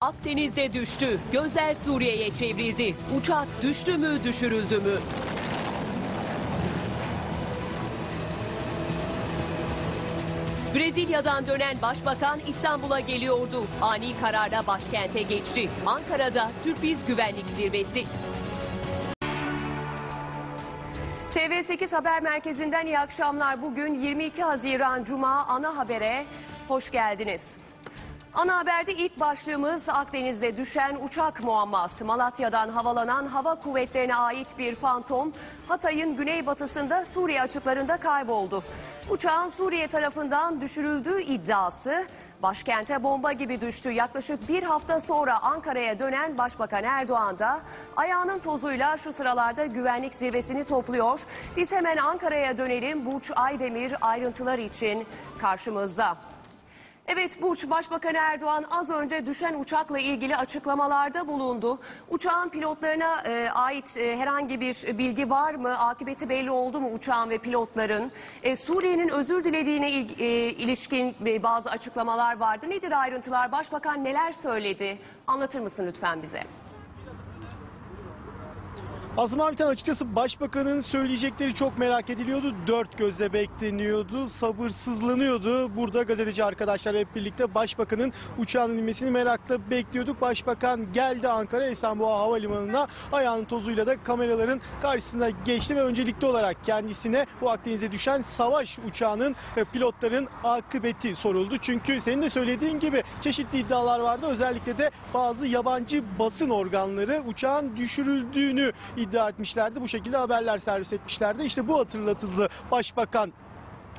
Akdeniz'de düştü. Gözler Suriye'ye çevrildi. Uçak düştü mü düşürüldü mü? Brezilya'dan dönen başbakan İstanbul'a geliyordu. Ani kararla başkente geçti. Ankara'da sürpriz güvenlik zirvesi. TV8 Haber Merkezi'nden iyi akşamlar. Bugün 22 Haziran Cuma ana habere hoş geldiniz. Ana haberde ilk başlığımız Akdeniz'de düşen uçak muamması. Malatya'dan havalanan hava kuvvetlerine ait bir fantom Hatay'ın güneybatısında Suriye açıklarında kayboldu. Uçağın Suriye tarafından düşürüldüğü iddiası başkente bomba gibi düştü. Yaklaşık bir hafta sonra Ankara'ya dönen Başbakan Erdoğan da ayağının tozuyla şu sıralarda güvenlik zirvesini topluyor. Biz hemen Ankara'ya dönelim. Burç Aydemir ayrıntılar için karşımızda. Evet Burç Başbakan Erdoğan az önce düşen uçakla ilgili açıklamalarda bulundu. Uçağın pilotlarına e, ait e, herhangi bir bilgi var mı? Akıbeti belli oldu mu uçağın ve pilotların? E, Suriye'nin özür dilediğine il- e, ilişkin e, bazı açıklamalar vardı. Nedir ayrıntılar? Başbakan neler söyledi? Anlatır mısın lütfen bize? Asım Abitan açıkçası başbakanın söyleyecekleri çok merak ediliyordu. Dört gözle bekleniyordu, sabırsızlanıyordu. Burada gazeteci arkadaşlar hep birlikte başbakanın uçağının inmesini merakla bekliyorduk. Başbakan geldi Ankara Esenboğa Havalimanı'na ayağının tozuyla da kameraların karşısına geçti ve öncelikli olarak kendisine bu Akdeniz'e düşen savaş uçağının ve pilotların akıbeti soruldu. Çünkü senin de söylediğin gibi çeşitli iddialar vardı. Özellikle de bazı yabancı basın organları uçağın düşürüldüğünü etmişlerdi. Bu şekilde haberler servis etmişlerdi. İşte bu hatırlatıldı Başbakan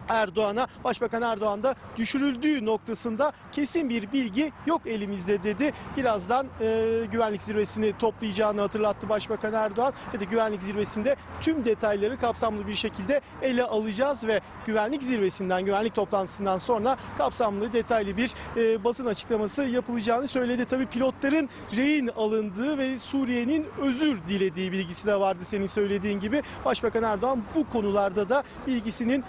Erdoğan'a. Başbakan Erdoğan da düşürüldüğü noktasında kesin bir bilgi yok elimizde dedi. Birazdan e, güvenlik zirvesini toplayacağını hatırlattı Başbakan Erdoğan. Ve de güvenlik zirvesinde tüm detayları kapsamlı bir şekilde ele alacağız ve güvenlik zirvesinden, güvenlik toplantısından sonra kapsamlı detaylı bir e, basın açıklaması yapılacağını söyledi. Tabii pilotların rehin alındığı ve Suriye'nin özür dilediği bilgisi de vardı senin söylediğin gibi. Başbakan Erdoğan bu konularda da bilgisinin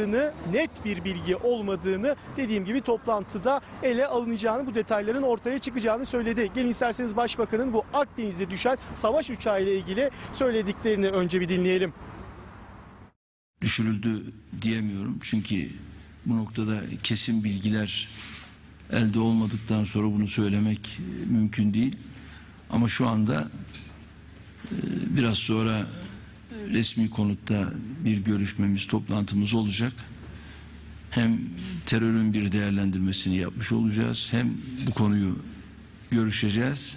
olmadığını, net bir bilgi olmadığını dediğim gibi toplantıda ele alınacağını, bu detayların ortaya çıkacağını söyledi. Gelin isterseniz Başbakanın bu Akdeniz'e düşen savaş uçağı ile ilgili söylediklerini önce bir dinleyelim. düşürüldü diyemiyorum. Çünkü bu noktada kesin bilgiler elde olmadıktan sonra bunu söylemek e, mümkün değil. Ama şu anda e, biraz sonra resmi konutta bir görüşmemiz, toplantımız olacak. Hem terörün bir değerlendirmesini yapmış olacağız, hem bu konuyu görüşeceğiz.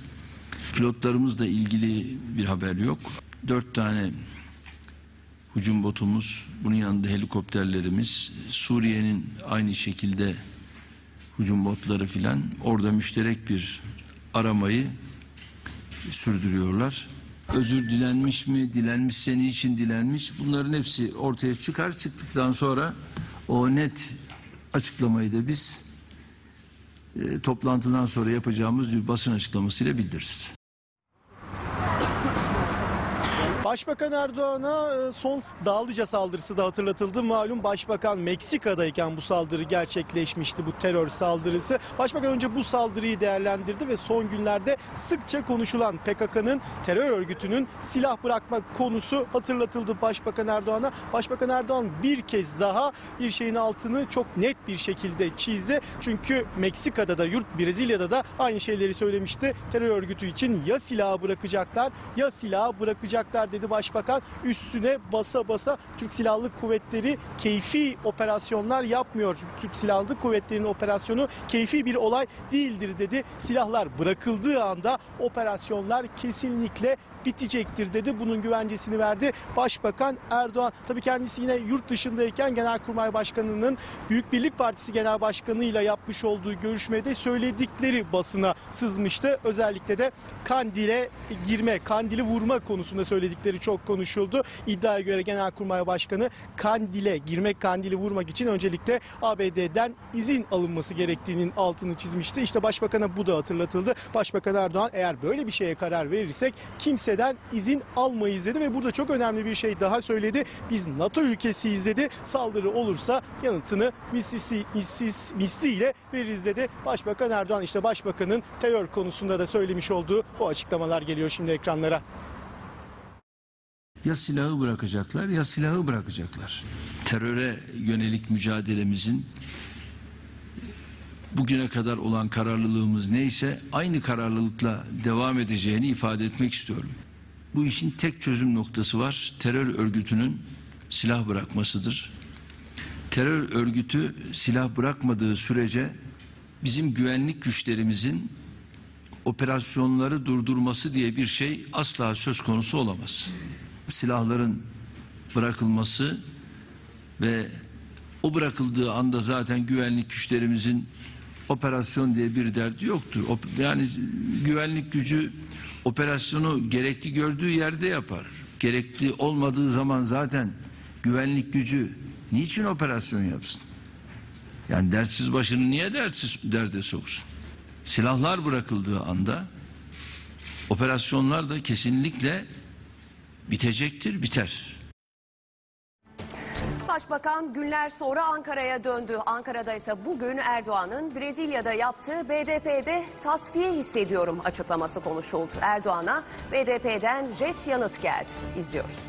Pilotlarımızla ilgili bir haber yok. Dört tane hücum botumuz, bunun yanında helikopterlerimiz, Suriye'nin aynı şekilde hücum botları filan orada müşterek bir aramayı sürdürüyorlar. Özür dilenmiş mi, dilenmiş senin için dilenmiş bunların hepsi ortaya çıkar. Çıktıktan sonra o net açıklamayı da biz e, toplantıdan sonra yapacağımız bir basın açıklamasıyla bildiririz. Başbakan Erdoğan'a e, son Dağlıca saldırısı da hatırlatıldı. Malum Başbakan Meksika'dayken bu saldırı gerçekleşmişti bu terör saldırısı. Başbakan önce bu saldırıyı değerlendirdi ve son günlerde sıkça konuşulan PKK'nın terör örgütünün silah bırakma konusu hatırlatıldı Başbakan Erdoğan'a. Başbakan Erdoğan bir kez daha bir şeyin altını çok net bir şekilde çizdi. Çünkü Meksika'da da yurt Brezilya'da da aynı şeyleri söylemişti. Terör örgütü için ya silahı bırakacaklar ya silahı bırakacaklar dedi başbakan. Üstüne basa basa Türk Silahlı Kuvvetleri keyfi operasyonlar yapmıyor. Türk Silahlı Kuvvetleri'nin operasyonu keyfi bir olay değildir dedi. Silahlar bırakıldığı anda operasyonlar kesinlikle bitecektir dedi. Bunun güvencesini verdi Başbakan Erdoğan. Tabii kendisi yine yurt dışındayken Genelkurmay Başkanı'nın Büyük Birlik Partisi Genel Başkanı ile yapmış olduğu görüşmede söyledikleri basına sızmıştı. Özellikle de Kandil'e girme, Kandil'i vurma konusunda söyledikleri çok konuşuldu. İddiaya göre Genelkurmay Başkanı Kandil'e girmek, Kandil'i vurmak için öncelikle ABD'den izin alınması gerektiğinin altını çizmişti. İşte Başbakan'a bu da hatırlatıldı. Başbakan Erdoğan eğer böyle bir şeye karar verirsek kimse kimseden izin almayız dedi ve burada çok önemli bir şey daha söyledi. Biz NATO ülkesiyiz dedi. Saldırı olursa yanıtını mislisi, mislis, misliyle veririz dedi. Başbakan Erdoğan işte başbakanın terör konusunda da söylemiş olduğu o açıklamalar geliyor şimdi ekranlara. Ya silahı bırakacaklar ya silahı bırakacaklar. Teröre yönelik mücadelemizin bugüne kadar olan kararlılığımız neyse aynı kararlılıkla devam edeceğini ifade etmek istiyorum. Bu işin tek çözüm noktası var. Terör örgütünün silah bırakmasıdır. Terör örgütü silah bırakmadığı sürece bizim güvenlik güçlerimizin operasyonları durdurması diye bir şey asla söz konusu olamaz. Silahların bırakılması ve o bırakıldığı anda zaten güvenlik güçlerimizin operasyon diye bir derdi yoktur. Yani güvenlik gücü operasyonu gerekli gördüğü yerde yapar. Gerekli olmadığı zaman zaten güvenlik gücü niçin operasyon yapsın? Yani dertsiz başını niye dertsiz derde soksun? Silahlar bırakıldığı anda operasyonlar da kesinlikle bitecektir, biter. Başbakan günler sonra Ankara'ya döndü. Ankara'da ise bugün Erdoğan'ın Brezilya'da yaptığı BDP'de tasfiye hissediyorum açıklaması konuşuldu. Erdoğan'a BDP'den jet yanıt geldi. İzliyoruz.